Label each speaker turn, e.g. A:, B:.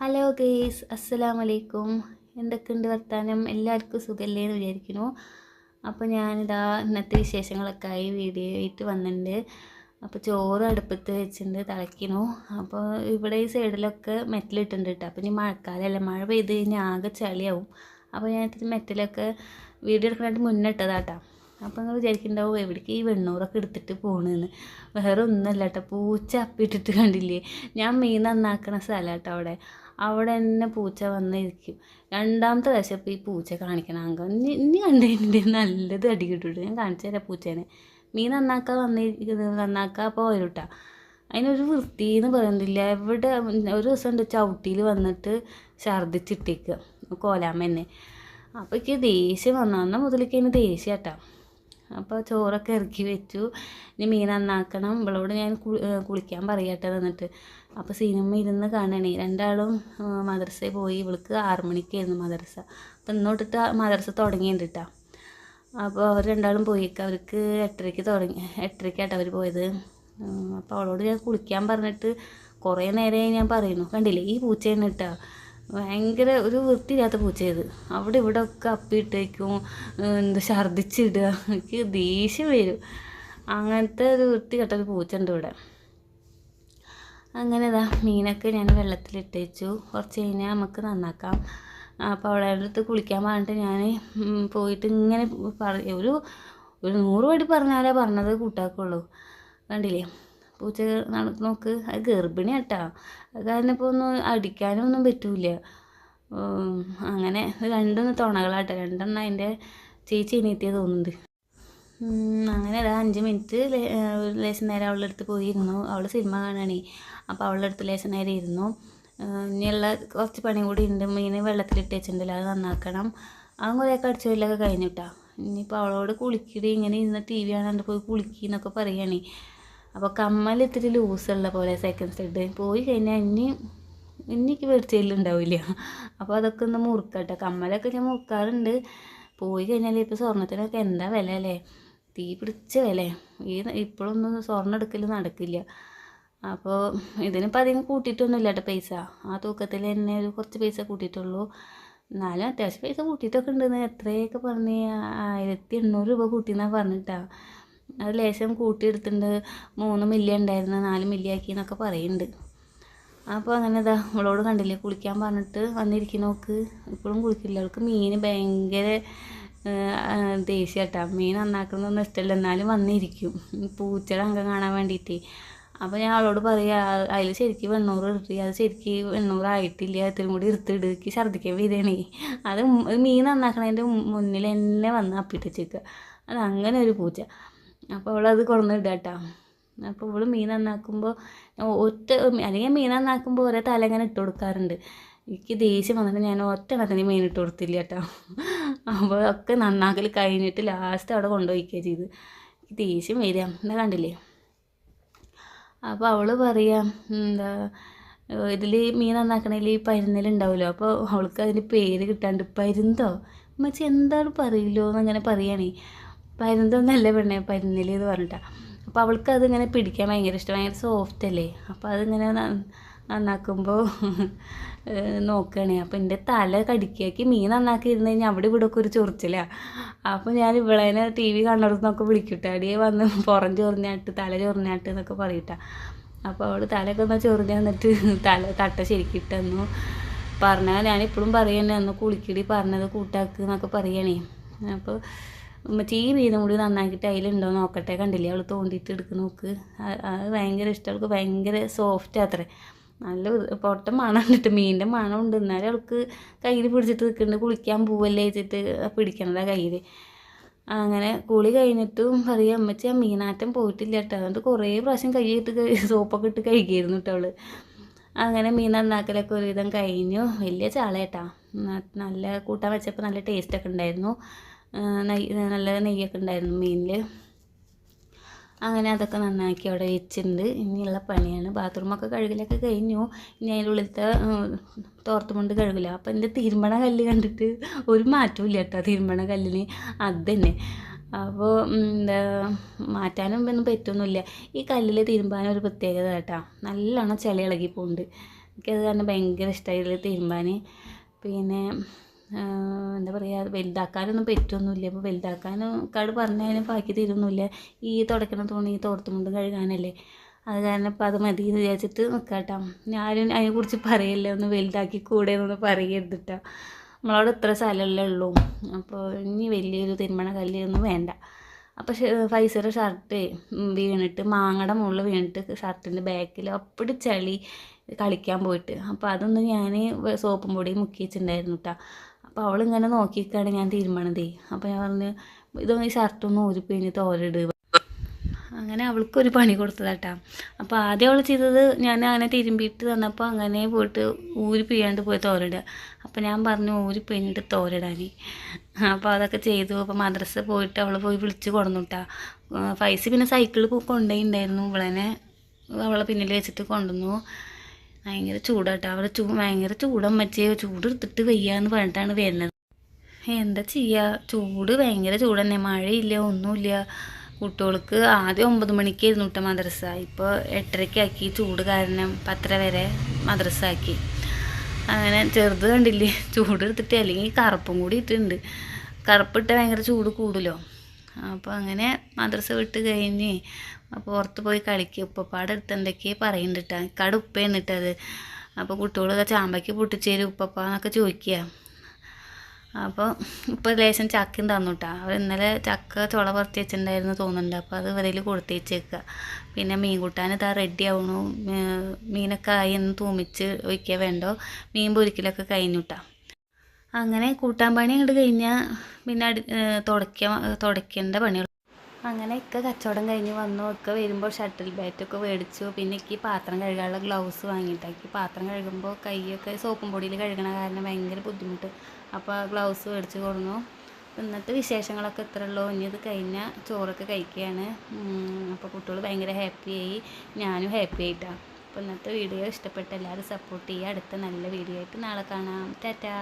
A: Hello guys അസ്സലാമു വലൈക്കും എന്തൊക്കെയുണ്ട് വർത്താനം? എല്ലാവർക്കും സുഖമല്ലേ എന്ന് വിചാരിക്കുന്നു. അപ്പോൾ ഞാനിതാ ഇന്നത്തെ വിശേഷങ്ങളൊക്കെ ആയി വീഡിയോ ആയിട്ട് വന്നിട്ടുണ്ട്. അപ്പോൾ ചോറ് അടുപ്പത്ത് വെച്ചിട്ടുണ്ട് തിളയ്ക്കുന്നു. അപ്പോൾ ഇവിടെ ഈ സൈഡിലൊക്കെ മെറ്റലിട്ടുണ്ട് കേട്ടോ. അപ്പോൾ ഇനി മഴക്കാലമല്ല മഴ പെയ്ത് കഴിഞ്ഞാൽ ആകെ ചളിയാവും. അപ്പോൾ ഞാൻ ഇത്തിരി മെറ്റലൊക്കെ വീഡിയോ എടുക്കാനായിട്ട് മുന്നേ ഇട്ടതാട്ടോ അപ്പോൾ നിങ്ങൾ വിചാരിക്കുന്നുണ്ടാവും എവിടേക്ക് ഈ വെണ്ണൂറൊക്കെ എടുത്തിട്ട് പോകണമെന്ന് വേറെ ഒന്നുമല്ല കേട്ടോ പൂച്ച അപ്പിട്ടിട്ട് കണ്ടില്ലേ? ഞാൻ മീൻ നന്നാക്കണ സ്ഥലം കേട്ടോ അവിടെ. അവിടെ തന്നെ പൂച്ച വന്നിരിക്കും. രണ്ടാമത്തെ പ്രാവശ്യം ഇപ്പം ഈ പൂച്ച കാണിക്കണം. അങ്കം ഇനി ഇനി കണ്ടതിന്റെ നല്ലത് അടി ഞാൻ കാണിച്ചു തരാം പൂച്ചേനെ. മീൻ നന്നാക്കാൻ വന്നിരിക്കുന്നത് നന്നാക്കാൻ വരൂട്ടാ. അതിനൊരു വൃത്തി എന്ന് പറയുന്നില്ല. എവിടെ ഒരു ദിവസം ഉണ്ട് ചവിട്ടിയിൽ വന്നിട്ട് ഛർദ്ദിച്ചിട്ടേക്കുക കോലാമ്മ തന്നെ. അപ്പോൾ എനിക്ക് ദേഷ്യം വന്നു. അന്ന മുതലേക്ക് അതിന് ദേഷ്യം കേട്ടോ അപ്പോൾ ചോറൊക്കെ ഇറക്കി വെച്ചു. ഇനി മീൻ നന്നാക്കണം. ഇവളോട് ഞാൻ കുളിക്കാൻ പറയട്ടെ എന്നിട്ട്. അപ്പോൾ സിനിമ ഇരുന്ന് കാണണേ. രണ്ടാളും മദ്രസയിൽ പോയി. ഇവൾക്ക് ആറു മണിക്കായിരുന്നു മദ്രസ. അപ്പം ഇന്നോട്ടിട്ട് മദ്രസ തുടങ്ങിയിട്ടാ അപ്പോൾ അവർ രണ്ടാളും പോയിക്ക. അവർക്ക് എട്ടരയ്ക്ക് തുടങ്ങി എട്ടരയ്ക്കാട്ടോ അവർ പോയത്. അപ്പോൾ അവളോട് ഞാൻ കുളിക്കാൻ പറഞ്ഞിട്ട് കുറേ നേരമായി ഞാൻ പറയുന്നു. കണ്ടില്ലേ? ഈ പൂച്ചയാണ് കേട്ടോ ഭയങ്കര ഒരു വൃത്തിയില്ലാത്ത പൂച്ചയത് അവിടെ ഇവിടെ ഒക്കെ അപ്പിയിട്ടേക്കും എന്താ ഛർദ്ദിച്ചിടുക എനിക്ക് ദേഷ്യം വരും. അങ്ങനത്തെ ഒരു വൃത്തി കെട്ടൊരു പൂച്ച ഉണ്ട് ഇവിടെ. അങ്ങനെ ഇതാ മീനൊക്കെ ഞാൻ വെള്ളത്തിലിട്ടേച്ചു. കുറച്ച് കഴിഞ്ഞാൽ നമുക്ക് നന്നാക്കാം. അപ്പോൾ അവിടെ അടുത്ത് കുളിക്കാൻ പറഞ്ഞിട്ട് ഞാൻ പോയിട്ട് ഇങ്ങനെ പറ ഒരു ഒരു നൂറ് വടി പറഞ്ഞാലേ പറഞ്ഞത് കൂട്ടാക്കുള്ളൂ. കണ്ടില്ലേ? പൂച്ച നോക്ക് അത് ഗർഭിണി കേട്ടോ കാരണം ഇപ്പോൾ ഒന്നും അടിക്കാനൊന്നും പറ്റൂല അങ്ങനെ രണ്ടൊന്ന് തുണകളാട്ടോ. രണ്ടെണ്ണം അതിന്റെ ചേച്ചി എണീറ്റിയ തോന്നുന്നുണ്ട്. അങ്ങനെ അതാ അഞ്ച് മിനിറ്റ് ലേശം നേരം അവളുടെ അടുത്ത് പോയിരുന്നു അവൾ സിനിമ കാണാണേ. അപ്പോൾ അവളുടെ അടുത്ത് ലേശം നേരം ഇരുന്നു. ഇനിയുള്ള കുറച്ച് പണി കൂടി ഉണ്ട്. മീൻ വെള്ളത്തിലിട്ട് വെച്ചിട്ടുണ്ടല്ലോ അത് നന്നാക്കണം. അതും കുറേയൊക്കെ അടിച്ചതിലൊക്കെ കഴിഞ്ഞിട്ടാ. ഇനിയിപ്പോൾ അവളോട് കുളിക്കടി. ഇങ്ങനെ ഇരുന്ന് ടി വി കാണാണ്ട് പോയി കുളിക്കുന്നൊക്കെ പറയുകയാണേ അപ്പോൾ കമ്മൽ ഇത്തിരി ലൂസുള്ള പോലെ സെക്കൻഡ് സൈഡ് പോയി കഴിഞ്ഞാൽ ഇനി ഇനിക്ക് മേടിച്ചതിലുണ്ടാവില്ല അപ്പോൾ അതൊക്കെ ഒന്ന് മുറുക്കട്ടെ. കമ്മലൊക്കെ ഞാൻ മുറുക്കാറുണ്ട്. പോയി കഴിഞ്ഞാൽ ഇപ്പോൾ സ്വർണത്തിനൊക്കെ എന്താ വില അല്ലേ? തീ പിടിച്ച വില. ഈ ഇപ്പോഴൊന്നും സ്വർണം എടുക്കൽ നടക്കില്ല. അപ്പോൾ ഇതിനിപ്പോൾ അധികം കൂട്ടിയിട്ടൊന്നുമില്ല കേട്ടോ പൈസ. ആ തൂക്കത്തിൽ തന്നെ ഒരു കുറച്ച് പൈസ കൂട്ടിയിട്ടുള്ളൂ. എന്നാലും അത്യാവശ്യം പൈസ കൂട്ടിയിട്ടൊക്കെ ഉണ്ടെന്ന് എത്രയൊക്കെ പറഞ്ഞ് ആയിരത്തി എണ്ണൂറ് രൂപ കൂട്ടിയെന്നാണ് പറഞ്ഞിട്ടാ. അത് ലേശം കൂട്ടിയെടുത്തിട്ടുണ്ട്. മൂന്ന് മില്ലി ഉണ്ടായിരുന്നു. നാല് മില്ലി ആക്കി എന്നൊക്കെ പറയുന്നുണ്ട്. അപ്പോൾ അങ്ങനെ ഇതാ അവളോട് കണ്ടില്ലേ കുളിക്കാൻ പറഞ്ഞിട്ട് വന്നിരിക്കുന്ന നോക്ക് ഇപ്പോഴും കുളിക്കില്ല. അവൾക്ക് മീൻ ഭയങ്കര ദേഷ്യ കേട്ടോ മീൻ നന്നാക്കുന്നൊന്നും ഇഷ്ടമല്ല എന്നാലും വന്നിരിക്കും. പൂച്ചയുടെ അംഗം കാണാൻ വേണ്ടിയിട്ട്. അപ്പോൾ ഞാൻ അവളോട് പറയാ അതിൽ ശരിക്കും വെണ്ണൂറ് ഇട്ടി അത് ശരിക്കും വെണ്ണൂറ് ആയിട്ടില്ല ഇത്തിരി കൂടി ഇരുത്തിടുക്കി ഛർദ്ദിക്കാൻ വരികയാണേ അത് മീൻ നന്നാക്കണതിന്റെ മുന്നിൽ എന്നെ വന്ന് അപ്പിട്ട് വെച്ചേക്കുക. അത് അങ്ങനെ ഒരു പൂച്ച. അപ്പോൾ അവളത് കൊണ്ടുവന്നിടുക കേട്ടോ അപ്പോൾ ഇവൾ മീൻ നന്നാക്കുമ്പോൾ ഒറ്റ അല്ലെങ്കിൽ മീൻ നന്നാക്കുമ്പോൾ ഒരേ തല ഇങ്ങനെ ഇട്ട് കൊടുക്കാറുണ്ട്. എനിക്ക് ദേഷ്യം വന്നിട്ട് ഞാൻ ഒറ്റ എണ്ണത്തിന് മീൻ ഇട്ട് കൊടുത്തില്ല കേട്ടോ അപ്പോൾ ഒക്കെ നന്നാക്കൽ കഴിഞ്ഞിട്ട് ലാസ്റ്റ് അവിടെ കൊണ്ടുപോയിക്കുക ചെയ്ത്. എനിക്ക് ദേഷ്യം വരിക. എന്താ കണ്ടില്ലേ? അപ്പോൾ അവൾ പറയാം എന്താ ഇതിൽ മീൻ നന്നാക്കണതിൽ ഈ പരുന്നലുണ്ടാവുമല്ലോ അപ്പോൾ അവൾക്ക് അതിന് പേര് കിട്ടാണ്ട് പരുന്തോ? മച്ചി എന്താണ് പറയില്ലോ എന്നങ്ങനെ പറയുകയാണേ പരുന്തൊന്നല്ല പെണ്ണേ? പരുന്നിൽ എന്ന് പറഞ്ഞിട്ടാണ് അപ്പോൾ അവൾക്ക് അതിങ്ങനെ പിടിക്കാൻ ഭയങ്കര ഇഷ്ടം. ഭയങ്കര സോഫ്റ്റ് അല്ലേ? അപ്പോൾ അതിങ്ങനെ നന്നാക്കുമ്പോൾ നോക്കുകയാണ് അപ്പോൾ എന്റെ തല കടിക്കാക്കി മീൻ നന്നാക്കി ഇരുന്ന് കഴിഞ്ഞാൽ അവിടെ ഇവിടെ ഒക്കെ ഒരു ചൊറിച്ചിലാണ് അപ്പോൾ ഞാൻ ഇവളേനെ ടി വി കാണുന്നതൊക്കെ വിളിക്കട്ടെ. അടിയെ വന്ന് പുറം ചൊറിഞ്ഞാട്ട് തല ചൊറിഞ്ഞാട്ട് എന്നൊക്കെ പറയട്ടെ. അപ്പോൾ അവൾ തലയൊക്കെ ഒന്ന് ചൊറിഞ്ഞ് വന്നിട്ട് തല തട്ട ശരിക്കിട്ടെന്നു പറഞ്ഞാൽ ഞാനിപ്പോഴും പറയണേ അന്ന് കുളിക്കടി പറഞ്ഞത് കൂട്ടാക്ക് എന്നൊക്കെ പറയണേ. അപ്പോൾ ഉമ്മച്ചി ഈ വീതം കൂടി നന്നാക്കിയിട്ട് അതിലുണ്ടോ നോക്കട്ടെ. കണ്ടില്ലേ അവൾ തോണ്ടിയിട്ട് എടുക്കുന്ന നോക്ക്. അത് ഭയങ്കര ഇഷ്ടം. അവൾക്ക് ഭയങ്കര സോഫ്റ്റ് അത്രേ. നല്ല പൊട്ട മണം ഉണ്ടിട്ട് മീനിന്റെ മണം ഉണ്ട്. എന്നാലും അവൾക്ക് കയ്യിൽ പിടിച്ചിട്ട് നിൽക്കുന്നുണ്ട് കുളിക്കാൻ പോവല്ലേ വെച്ചിട്ട് പിടിക്കണതാ കയ്യിൽ അങ്ങനെ കുളി കഴിഞ്ഞിട്ടും പറയും അമ്മച്ചി ആ മീനാറ്റം പോയിട്ടില്ല കേട്ടോ അതുകൊണ്ട് കുറേ പ്രാവശ്യം കൈയിട്ട് സോപ്പൊക്കെ ഇട്ട് കഴിക്കായിരുന്നു കേട്ടോ അവൾ. അങ്ങനെ മീൻ നന്നാക്കലൊക്കെ ഒരുവിധം കഴിഞ്ഞു. വലിയ ചാളേട്ടാ നല്ല കൂട്ടാൻ വെച്ചപ്പോൾ നല്ല ടേസ്റ്റൊക്കെ ഉണ്ടായിരുന്നു. നെയ്യ് നല്ല നെയ്യൊക്കെ ഉണ്ടായിരുന്നു മീനിൽ അങ്ങനെ അതൊക്കെ നന്നാക്കി അവിടെ വെച്ചിട്ടുണ്ട്. ഇനിയുള്ള പണിയാണ്. ബാത്റൂമൊക്കെ കഴുകലൊക്കെ കഴിഞ്ഞു. ഇനി അതിന്റെ ഉള്ളിലത്തെ തോർത്തുമുണ്ട് കഴുകില്ല അപ്പോൾ എന്റെ തിരുമണ കല്ല് കണ്ടിട്ട് ഒരു മാറ്റവും ഇല്ല കേട്ടോ തിരുമണ കല്ലിന്. അത് തന്നെ. അപ്പോൾ എന്താ മാറ്റാനും ഒന്നും പറ്റൊന്നുമില്ല. ഈ കല്ലിൽ തിരുമ്പാനും ഒരു പ്രത്യേകത കേട്ടോ. നല്ലോണം ചെളി ഇളകി പോകുന്നുണ്ട് എനിക്കത് കാരണം ഭയങ്കര ഇഷ്ടമായില്ല തിരുമ്പാൻ പിന്നെ എന്താ പറയുക വലുതാക്കാനൊന്നും പറ്റൊന്നുമില്ല. അപ്പോൾ വലുതാക്കാനും കാട് പറഞ്ഞതിന് ബാക്കി തരുന്നില്ല ഈ തുടക്കുന്ന തുണി തോർത്തുമുണ്ട് കഴുകാനല്ലേ. അത് കാരണം ഇപ്പോൾ അത് മതി എന്ന് വിചാരിച്ചിട്ട് നിൽക്കാട്ടോ ഞാനും അതിനെക്കുറിച്ച് പറയില്ല ഒന്ന് വലുതാക്കി കൂടെ എന്നൊന്ന് പറയരുതിട്ടോ. നമ്മളവിടെ ഇത്ര സ്ഥലമല്ലേ ഉള്ളൂ. അപ്പോൾ ഇനി വലിയൊരു തിരുമണ കല്ലൊന്നും വേണ്ട. അപ്പോൾ ഫൈസറ് ഷർട്ട് വീണിട്ട് മാങ്ങയുടെ മുകളിൽ വീണിട്ട് ഷർട്ടിന്റെ ബാക്കിൽ അപ്പടി ചളി കളിക്കാൻ പോയിട്ട്. അപ്പോൾ അതൊന്ന് ഞാൻ സോപ്പും പൊടി മുക്കി വെച്ചിട്ടുണ്ടായിരുന്നു കേട്ടോ അപ്പോൾ അവളിങ്ങനെ നോക്കിയിരിക്കുകയാണ് ഞാൻ തീരുമാനതേ അപ്പോൾ ഞാൻ പറഞ്ഞു ഇതൊന്ന് ഈ ഷർട്ടൊന്ന് കഴിഞ്ഞിട്ട് തോരിട്. അങ്ങനെ അവൾക്കൊരു പണി കൊടുത്തതാട്ടാ. അപ്പോൾ ആദ്യം അവൾ ചെയ്തത് ഞാൻ അങ്ങനെ തിരുമ്പിയിട്ട് തന്നപ്പോൾ അങ്ങനെ പോയിട്ട് ഊരി പിഴിയാണ്ട് പോയി തോരിടുക അപ്പോൾ ഞാൻ പറഞ്ഞു ഊരി പിഴിഞ്ഞിട്ട് തോരിടാൻ അപ്പോൾ അതൊക്കെ ചെയ്തു. അപ്പോൾ മദ്രസ പോയിട്ട് അവൾ പോയി വിളിച്ച് കൊടുന്നുട്ടാ ഫൈസി പിന്നെ സൈക്കിളിൽ കൊണ്ടുപോയിണ്ടായിരുന്നു. ഇവളെന്നെ അവളെ പിന്നിൽ വെച്ചിട്ട് കൊണ്ടുവന്നു. ഭയങ്കര ചൂടാട്ടോ. അവിടെ ചൂ ഭയങ്കര ചൂടമ്മച്ചേ ചൂട് എടുത്തിട്ട് വയ്യാന്ന് പറഞ്ഞിട്ടാണ് വരുന്നത്. എന്താ ചെയ്യുക ചൂട് ഭയങ്കര ചൂട് തന്നെ മഴയില്ല ഒന്നുമില്ല. കുട്ടികൾക്ക് ആദ്യം ഒമ്പത് മണിക്കായിരുന്നു കേട്ടോ മദ്രസ. ഇപ്പോൾ എട്ടരയ്ക്കാക്കി ചൂട് കാരണം പത്തര വരെ മദ്രസ ആക്കി. അങ്ങനെ ചെറുത് കണ്ടില്ലേ? ചൂട് എടുത്തിട്ട് അല്ലെങ്കിൽ കറുപ്പും കൂടി ഇട്ടിട്ടുണ്ട്. കറുപ്പിട്ട് ഭയങ്കര ചൂട് കൂടുമല്ലോ അപ്പോൾ അങ്ങനെ മദ്രസ വിട്ട് കഴിഞ്ഞ് പുറത്ത് പോയി കളിക്കുക ഉപ്പപ്പാടെ അടുത്ത് എന്തൊക്കെയാണ് പറയുന്നുണ്ട് ഇക്കാട് ഉപ്പയാണ് ഇട്ടത് അപ്പോൾ കുട്ടികളൊക്കെ ചാമ്പയ്ക്ക് പൊട്ടിച്ചേരും ഉപ്പപ്പാന്നൊക്കെ ചോദിക്കുക അപ്പോൾ ഇപ്പോൾ ലേശം ചക്കയും തന്നു കേട്ടോ അവർ ഇന്നലെ ചക്ക ചുള പറിച്ച് വെച്ചിട്ടുണ്ടായിരുന്നു തോന്നുന്നുണ്ട്. അപ്പോൾ അത് ഇവരിൽ കൊടുത്ത് പിന്നെ മീൻ കൂട്ടാൻ ഇതാ റെഡി ആവണു. മീനൊക്കെ ആയി എന്ന് തൂമിച്ച് ഒഴിക്കുക വേണ്ടോ? മീൻ പൊരിക്കലൊക്കെ കഴിഞ്ഞു അങ്ങനെ കൂട്ടാൻ പണി അങ്ങോട്ട് കഴിഞ്ഞാൽ പിന്നെ അടി തുടയ്ക്ക തുടയ്ക്കേണ്ട പണികൾ അങ്ങനെ ഒക്കെ കച്ചവടം കഴിഞ്ഞ് വന്നു. ഒക്കെ വരുമ്പോൾ ഷട്ടിൽ ബാറ്റൊക്കെ മേടിച്ചു. പിന്നെ ഈ പാത്രം കഴുകാനുള്ള ഗ്ലൗസ് വാങ്ങിയിട്ടാക്കി പാത്രം കഴുകുമ്പോൾ കൈയൊക്കെ സോപ്പും പൊടിയിൽ കഴുകണ കാരണം ഭയങ്കര ബുദ്ധിമുട്ട്. അപ്പോൾ ഗ്ലൗസ് മേടിച്ച് കൊടുന്നു. ഇന്നത്തെ വിശേഷങ്ങളൊക്കെ ഇത്ര ഉള്ളൂ ഇനി ഇത് കഴിഞ്ഞാൽ ചോറൊക്കെ കഴിക്കുകയാണ് അപ്പോൾ കുട്ടികൾ ഭയങ്കര ഹാപ്പിയായി ഞാനും ഹാപ്പി ആയിട്ടാണ് അപ്പോൾ ഇന്നത്തെ വീഡിയോ ഇഷ്ടപ്പെട്ട എല്ലാവരും സപ്പോർട്ട് ചെയ്യുക അടുത്ത നല്ല വീഡിയോ ആയിട്ട് നാളെ കാണാം. ടാറ്റാ.